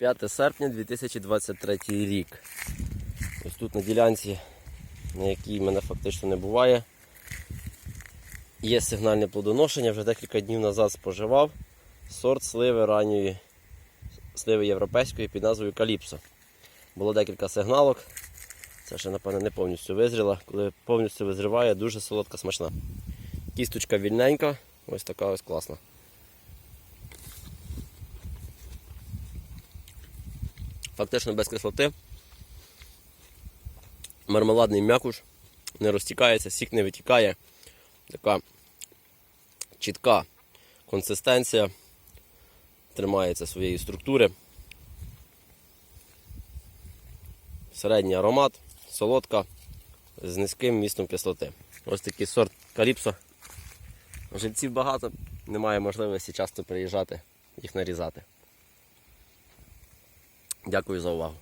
5 серпня 2023 рік. Ось тут на ділянці, на якій мене фактично не буває, є сигнальне плодоношення. Вже декілька днів назад споживав сорт сливи ранньої, сливи європейської під назвою Каліпсо. Було декілька сигналок. Це ще, напевно, не повністю визріла. Коли повністю визріває, дуже солодка, смачна. Кісточка вільненька, ось така ось класна. Фактично без кислоти. Мармеладний м'якуш, не розтікається, сік не витікає. Така чітка консистенція, тримається своєї структури. Середній аромат, солодка, з низьким містом кислоти. Ось такий сорт каліпсо. Жильців багато, немає можливості часто приїжджати, їх нарізати. Дякую за увагу.